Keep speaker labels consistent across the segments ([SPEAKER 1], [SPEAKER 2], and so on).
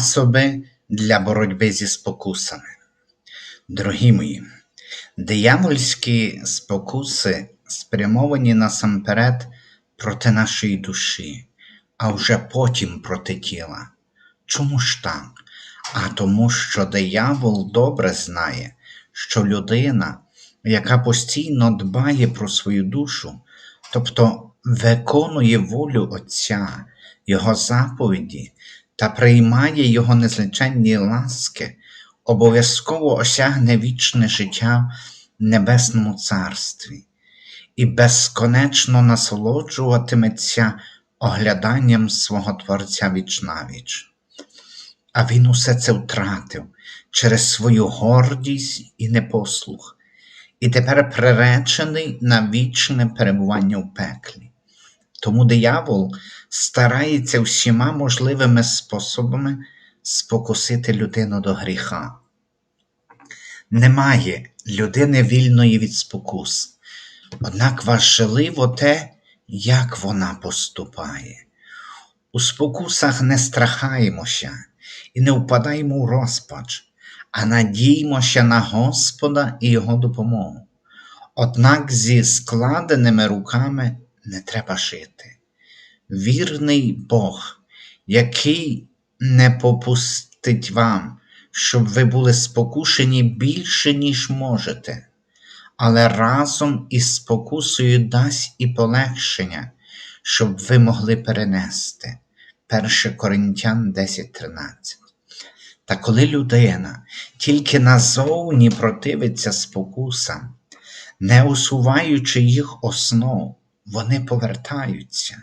[SPEAKER 1] Засоби для боротьби зі спокусами. Дорогі мої, диявольські спокуси спрямовані насамперед проти нашої душі, а вже потім проти тіла. Чому ж так? А тому, що диявол добре знає, що людина, яка постійно дбає про свою душу, тобто виконує волю Отця, Його заповіді та приймає Його незліченні ласки, обов'язково осягне вічне життя в Небесному Царстві і безконечно насолоджуватиметься огляданням свого Творця вічнавіч. А він усе це втратив через свою гордість і непослух, і тепер приречений на вічне перебування в пеклі. Тому диявол старається всіма можливими способами спокусити людину до гріха. Немає людини вільної від спокус, однак важливо те, як вона поступає. У спокусах не страхаємося і не впадаємо у розпач, а надіймося на Господа і Його допомогу. Однак зі складеними руками не треба жити. Вірний Бог, який не попустить вам, щоб ви були спокушені більше, ніж можете, але разом із спокусою дасть і полегшення, щоб ви могли перенести. 1 Коринтян 10.13. Та коли людина тільки назовні противиться спокусам, не усуваючи їх основ, вони повертаються.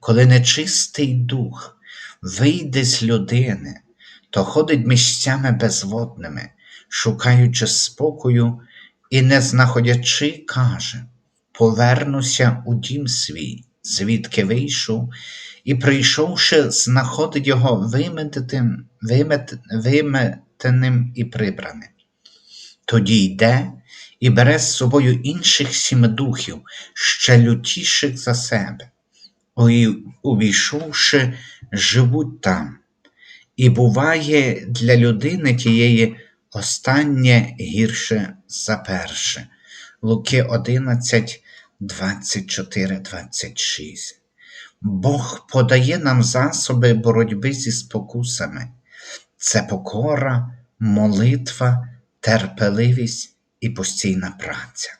[SPEAKER 1] Коли нечистий дух вийде з людини, то ходить місцями безводними, шукаючи спокою і, не знаходячи, каже: Повернуся у дім свій, звідки вийшов, і, прийшовши, знаходить його виметеним, вимет, виметеним і прибраним. Тоді йде і бере з собою інших сім духів, ще лютіших за себе, і, увійшовши, живуть там. І буває для людини тієї останнє гірше за перше. Луки 11, 24, 26. Бог подає нам засоби боротьби зі спокусами. Це покора, молитва, терпеливість і постійна праця.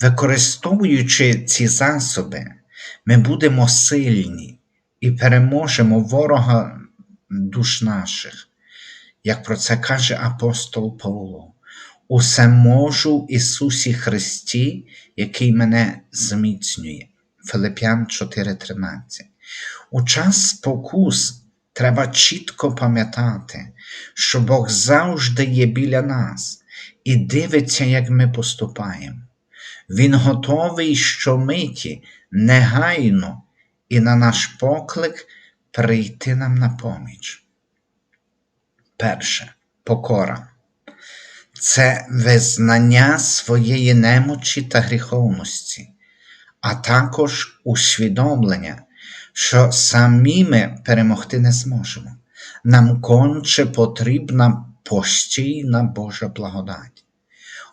[SPEAKER 1] Використовуючи ці засоби, ми будемо сильні і переможемо ворога душ наших, як про це каже апостол Павло. Усе можу в Ісусі Христі, який мене зміцнює. Филип'ян 4:13. У час спокус треба чітко пам'ятати, що Бог завжди є біля нас і дивиться, як ми поступаємо. Він готовий щомиті, негайно і на наш поклик прийти нам на поміч. Перше покора. Це визнання своєї немочі та гріховності, а також усвідомлення, що самі ми перемогти не зможемо. Нам конче потрібна постійна Божа благодать.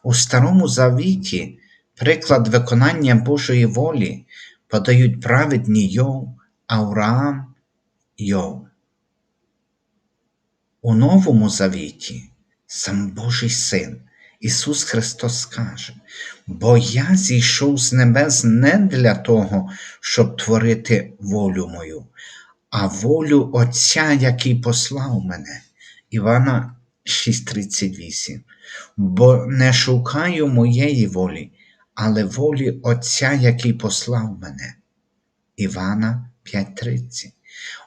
[SPEAKER 1] У Старому Завіті приклад виконання Божої волі подають праведні Йов, Авраам, Йов. У Новому Завіті сам Божий Син, Ісус Христос каже, бо я зійшов з небес не для того, щоб творити волю мою, а волю Отця, який послав мене. Івана 6:38. Бо не шукаю моєї волі, але волі Отця, який послав мене. Івана 5:30.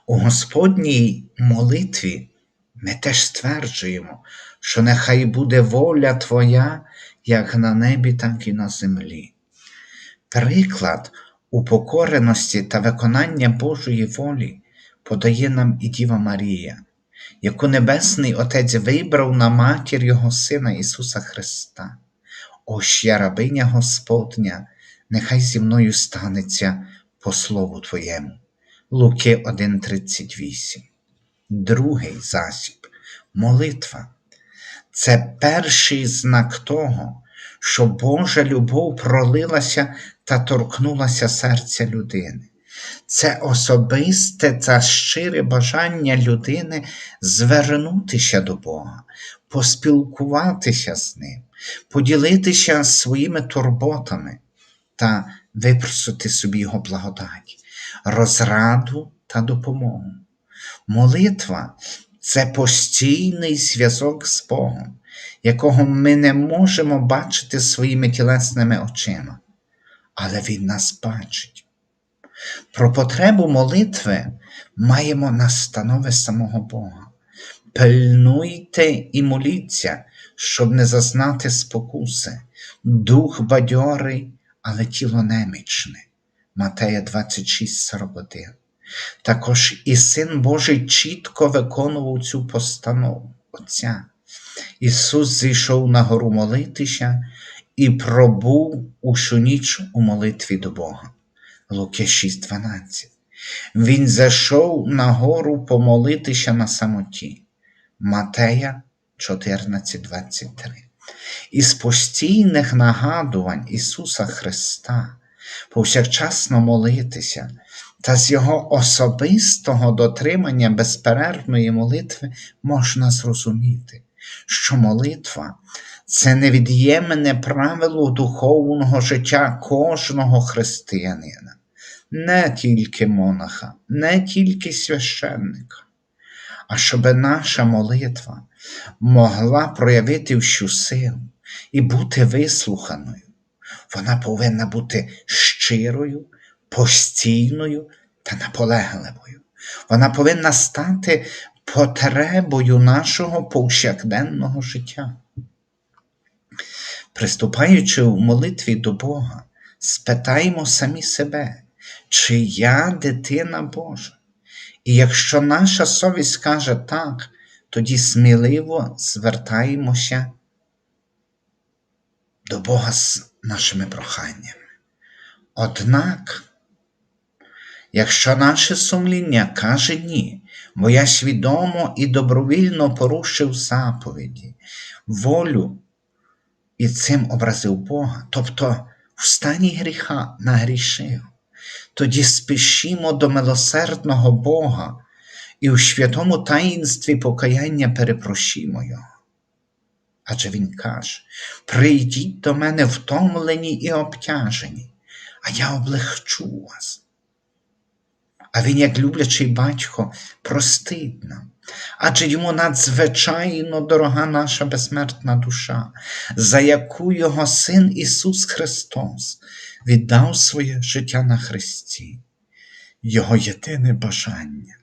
[SPEAKER 1] У Господній молитві ми теж стверджуємо, що нехай буде воля Твоя, як на небі, так і на землі. Приклад упокореності та виконання Божої волі подає нам і Діва Марія, яку Небесний Отець вибрав на матір Його Сина Ісуса Христа. Ось я рабиня Господня, нехай зі мною станеться по слову Твоєму. Луки 1,38 Другий засіб молитва. Це перший знак того, що Божа любов пролилася та торкнулася серця людини. Це особисте та щире бажання людини звернутися до Бога, поспілкуватися з Ним, поділитися своїми турботами та випросити собі Його благодать, розраду та допомогу. Молитва це постійний зв'язок з Богом, якого ми не можемо бачити своїми тілесними очима, але Він нас бачить. Про потребу молитви маємо настанови самого Бога. Пильнуйте і моліться, щоб не зазнати спокуси, дух бадьорий, але тіло немічне. Матея 26,41. Також і Син Божий чітко виконував цю постанову Отця. Ісус зійшов на гору молитися і пробув усю ніч у молитві до Бога. Луки 6,12. Він зайшов на гору помолитися на самоті. Матея 14,23. Із постійних нагадувань Ісуса Христа повсякчасно молитися та з Його особистого дотримання безперервної молитви можна зрозуміти, що молитва це невід'ємне правило духовного життя кожного християнина, не тільки монаха, не тільки священника. А щоб наша молитва могла проявити всю силу і бути вислуханою, вона повинна бути щирою, постійною та наполегливою. Вона повинна стати потребою нашого повсякденного життя. Приступаючи в молитві до Бога, спитаємо самі себе, чи я дитина Божа. І якщо наша совість каже так, тоді сміливо звертаємося до Бога з нашими проханнями. Однак, якщо наше сумління каже ні, бо я свідомо і добровільно порушив заповіді, волю і цим образив Бога, тобто в стані гріха нагрішив, тоді спішімо до милосердного Бога і у святому таїнстві покаяння перепрошімо Його. Адже Він каже: прийдіть до мене втомлені і обтяжені, а я облегчу вас. А він, як люблячий батько, простить нам, адже йому надзвичайно дорога наша безсмертна душа, за яку його Син Ісус Христос віддав своє життя на Христі, Його єдине бажання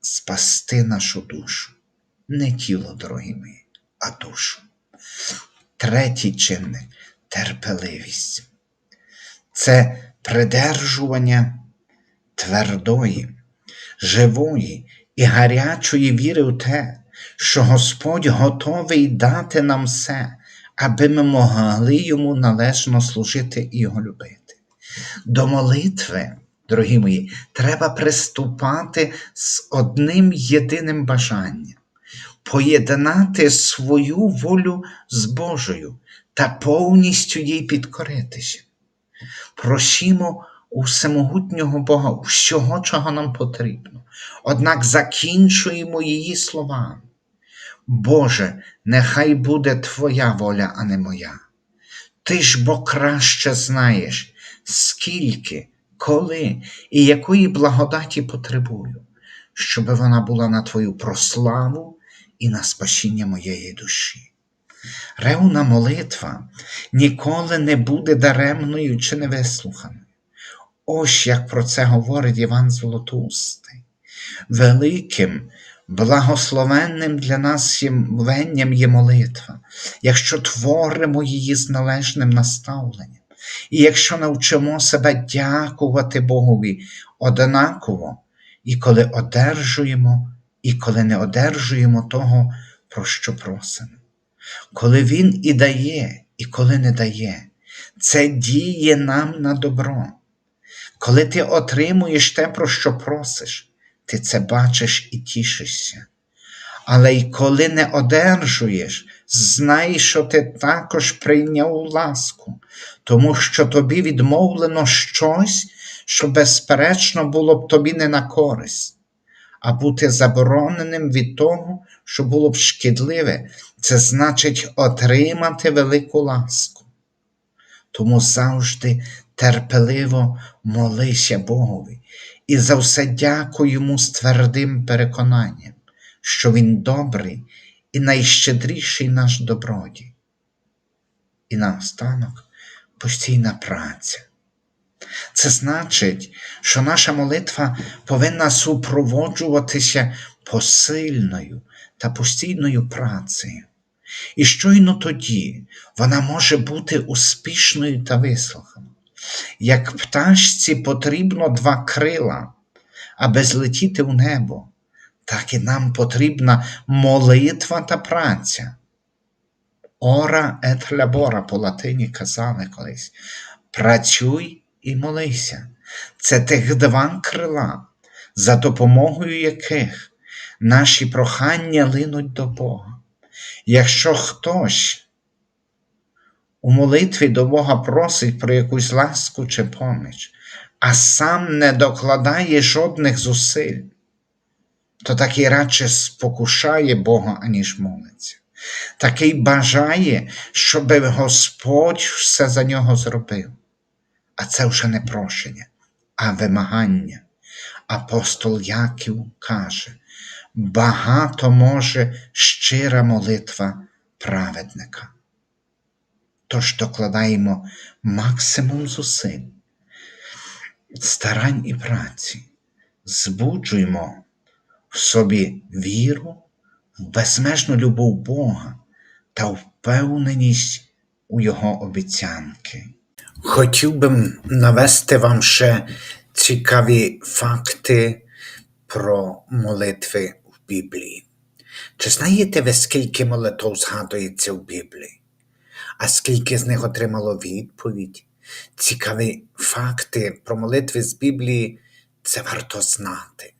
[SPEAKER 1] спасти нашу душу, не тіло, дорогі мої, а душу. Третій чинник терпеливість. Це придержування твердої, живої і гарячої віри в те, що Господь готовий дати нам все, аби ми могли йому належно служити і його любити. До молитви, дорогі мої, треба приступати з одним єдиним бажанням поєднати свою волю з Божою та повністю їй підкоритися. Просімо у всемогутнього Бога всього, чого нам потрібно, однак закінчуємо її словами. Боже, нехай буде Твоя воля, а не моя. Ти ж бо краще знаєш, скільки, коли і якої благодаті потребую, щоб вона була на Твою прославу і на спасіння моєї душі. Ревна молитва ніколи не буде даремною чи невислуханою. Ось як про це говорить Іван Золотоустий. Великим, благословенним для нас явленням є молитва, якщо творимо її з належним наставленням, і якщо навчимо себе дякувати Богові однаково, і коли одержуємо, і коли не одержуємо того, про що просимо. Коли Він і дає, і коли не дає, це діє нам на добро. Коли ти отримуєш те, про що просиш, ти це бачиш і тішишся. Але й коли не одержуєш, знай, що ти також прийняв ласку, тому що тобі відмовлено щось, що, безперечно, було б тобі не на користь. А бути забороненим від того, що було б шкідливе, це значить отримати велику ласку. Тому завжди терпеливо молися Богові і за все дякуй йому з твердим переконанням, що Він добрий і найщедріший наш добродій. І наостанок постійна праця. Це значить, що наша молитва повинна супроводжуватися посильною та постійною працею. І щойно тоді вона може бути успішною та вислуханою. Як пташці потрібно два крила, аби злетіти в небо, так і нам потрібна молитва та праця. Ора et labora по латині казали колись. Працюй і молися. Це тих два крила, за допомогою яких наші прохання линуть до Бога. Якщо хтось у молитві до Бога просить про якусь ласку чи поміч, а сам не докладає жодних зусиль, то такий радше спокушає Бога, аніж молиться. Такий бажає, щоб Господь все за нього зробив. А це вже не прошення, а вимагання. Апостол Яків каже: багато може щира молитва праведника. Тож докладаємо максимум зусиль, старань і праці, збуджуємо в собі віру, в безмежну любов Бога та впевненість у Його обіцянки. Хотів би навести вам ще цікаві факти про молитви в Біблії. Чи знаєте ви, скільки молитв згадується в Біблії? А скільки з них отримало відповідь? Цікаві факти про молитви з Біблії це варто знати.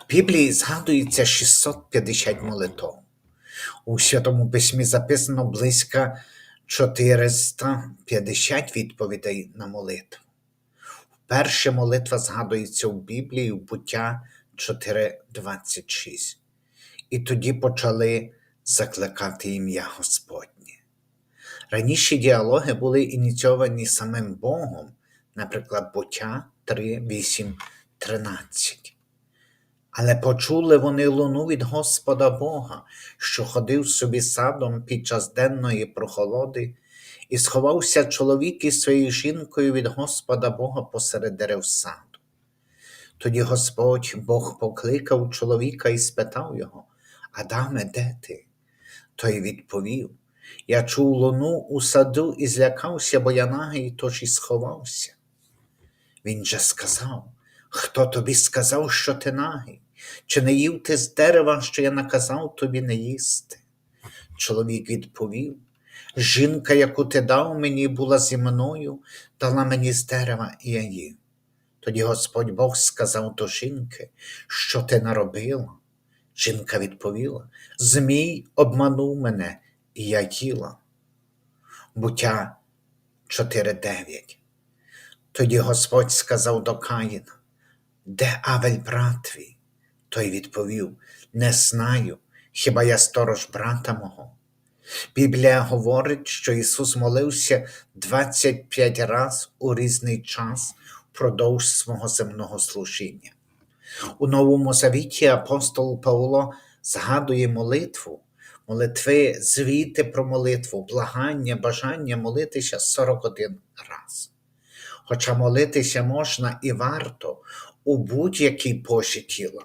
[SPEAKER 1] В Біблії згадується 650 молитв. У Святому Письмі записано близько 450 відповідей на молитву. Перша молитва згадується в Біблії в буття 4.26. І тоді почали закликати ім'я Господнє. Раніші діалоги були ініційовані самим Богом, наприклад, буття 3, 8, 13. Але почули вони луну від Господа Бога, що ходив собі садом під час денної прохолоди, і сховався чоловік із своєю жінкою від Господа Бога посеред дерев саду. Тоді Господь Бог покликав чоловіка і спитав його Адаме, де ти? Той відповів Я чув луну у саду і злякався, бо я нагий, тож і сховався. Він же сказав Хто тобі сказав, що ти нагий? Чи не їв ти з дерева, що я наказав тобі не їсти? Чоловік відповів Жінка, яку ти дав мені, була зі мною, дала мені з дерева, і я їв. Тоді Господь Бог сказав до жінки, що ти наробила? Жінка відповіла Змій обманув мене, і я їла. Буття 4.9. Тоді Господь сказав до Каїна, де Авель брат твій? Той відповів Не знаю, хіба я сторож брата мого. Біблія говорить, що Ісус молився 25 разів у різний час впродовж свого земного служіння. У Новому Завіті апостол Павло згадує молитву, молитви, звіти про молитву, благання, бажання молитися 41 раз. Хоча молитися можна і варто у будь-якій позі тіла.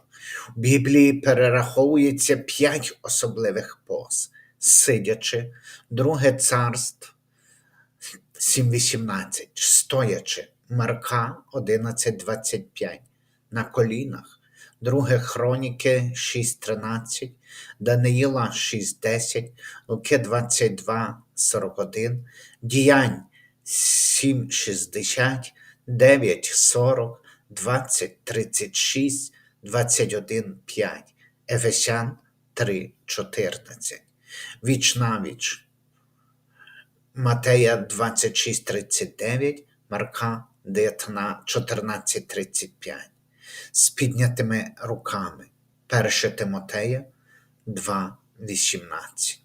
[SPEAKER 1] В Біблії перераховується п'ять особливих поз, сидячи, друге царство 7.18, стоячи, Марка 11.25, на колінах, друге Хроніки 6.13, Даниїла 6.10, Луки 22.41, Діянь 7.60, 9.40, 20.36, 21.5, Ефесян 3.14. Віч навіч. Матея 26.39, Марка 14.35. З піднятими руками. 1 Тимотея 2.18.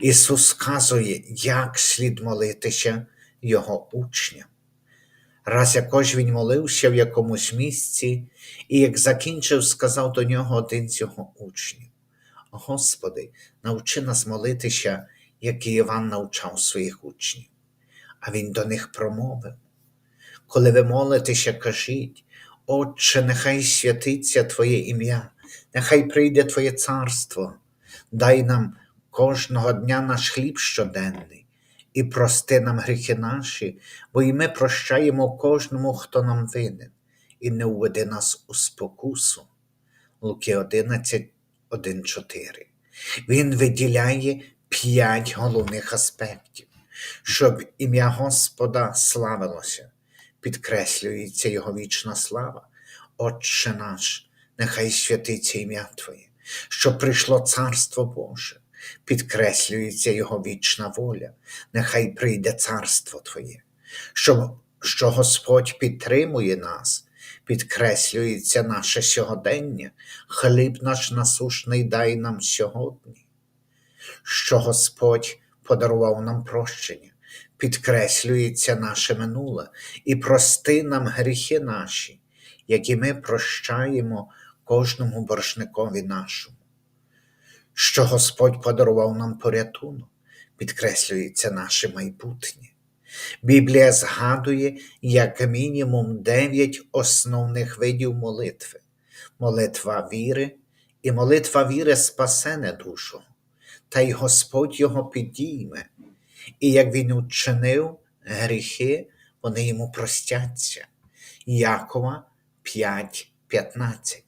[SPEAKER 1] Ісус сказує, як слід молитися Його учням. Раз якось він молився в якомусь місці, і як закінчив, сказав до нього один з його учнів: Господи, навчи нас молитися, як і Іван навчав своїх учнів. А він до них промовив: Коли ви молитеся, кажіть, Отче, нехай святиться Твоє ім'я, нехай прийде Твоє царство, дай нам кожного дня наш хліб щоденний, і прости нам гріхи наші, бо і ми прощаємо кожному, хто нам винен, і не уведи нас у спокусу. Луки 11, 1, 4. Він виділяє п'ять головних аспектів, щоб ім'я Господа славилося, підкреслюється Його вічна слава. Отче наш, нехай святиться ім'я Твоє, щоб прийшло Царство Боже, підкреслюється Його вічна воля, нехай прийде царство Твоє, що, що Господь підтримує нас, підкреслюється наше сьогодення, хліб наш насушний дай нам сьогодні, що Господь подарував нам прощення, підкреслюється наше минуле, і прости нам гріхи наші, які ми прощаємо кожному боржникові нашому. Що Господь подарував нам порятунок, підкреслюється наше майбутнє. Біблія згадує як мінімум дев'ять основних видів молитви: молитва віри, і молитва віри спасене душу, та й Господь його підійме, і як він учинив гріхи, вони йому простяться. Якова 5.15.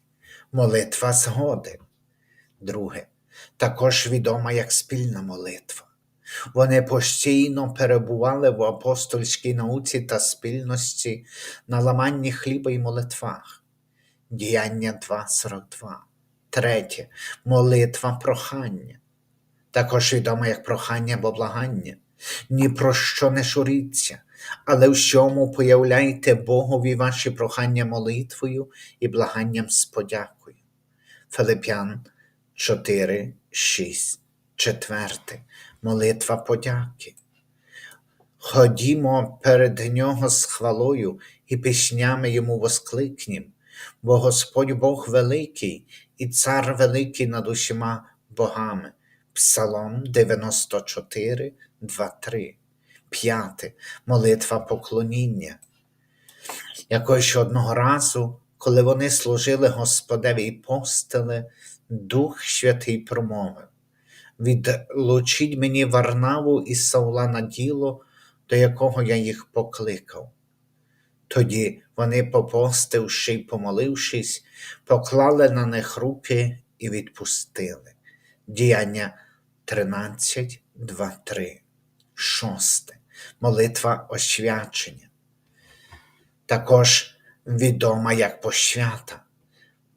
[SPEAKER 1] Молитва згоди. Друге також відома як спільна молитва. Вони постійно перебували в апостольській науці та спільності на ламанні хліба і молитвах. Діяння 2.42. Третє молитва прохання. Також відома як прохання або благання. Ні про що не шуріться, але всьому появляйте Богові ваші прохання молитвою і благанням з подякою. Филип'ян 4, 6. Четверте. Молитва подяки. Ходімо перед Нього з хвалою і піснями Йому воскликнім, бо Господь Бог великий і Цар великий над усіма богами. Псалом 94, 2, 3. П'яте. Молитва поклоніння. Якось одного разу, коли вони служили Господеві і постили, Дух Святий промовив: Відлучіть мені Варнаву і Саула на діло, до якого я їх покликав. Тоді вони, попостивши й помолившись, поклали на них руки і відпустили. Діяння 13, 2, 3. Шосте. Молитва освячення. Також відома як пощата.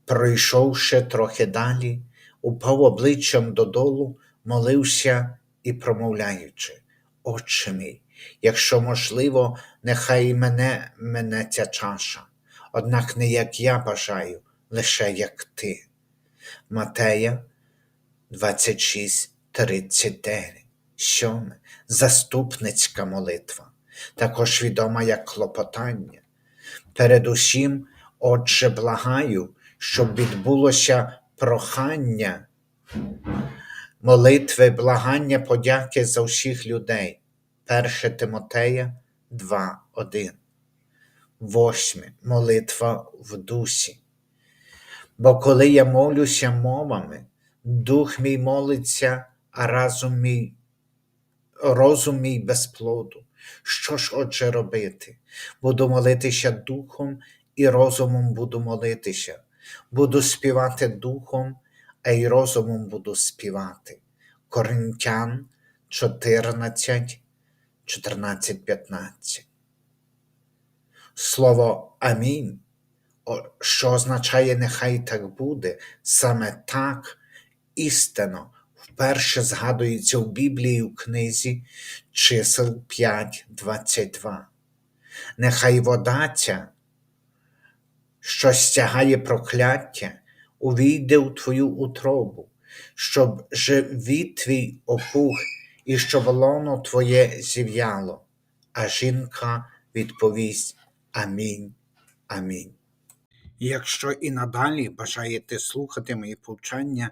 [SPEAKER 1] Пройшовши трохи далі, упав обличчям додолу, молився і промовляючи, Отче мій, якщо можливо, нехай і мене мене ця чаша, однак не як я бажаю, лише як ти. Матея 26, 39. Сьоме. Заступницька молитва, також відома як клопотання. Передусім, Отче, благаю щоб відбулося прохання, молитви, благання, подяки за всіх людей. 1 Тимотея 2.1. Восьме. Молитва в дусі. Бо коли я молюся мовами, дух мій молиться, а разум мій, розум мій без плоду. Що ж отже робити? Буду молитися духом і розумом буду молитися буду співати духом, а й розумом буду співати. Коринтян 14, 14, 15. Слово Амінь, що означає нехай так буде, саме так істинно вперше згадується в Біблії у книзі чисел 5.22. Нехай вода ця, що стягає прокляття, увійде у твою утробу, щоб живіт твій опух і щоб лоно твоє зів'яло. А жінка відповість Амінь. Амінь. Якщо і надалі бажаєте слухати мої повчання,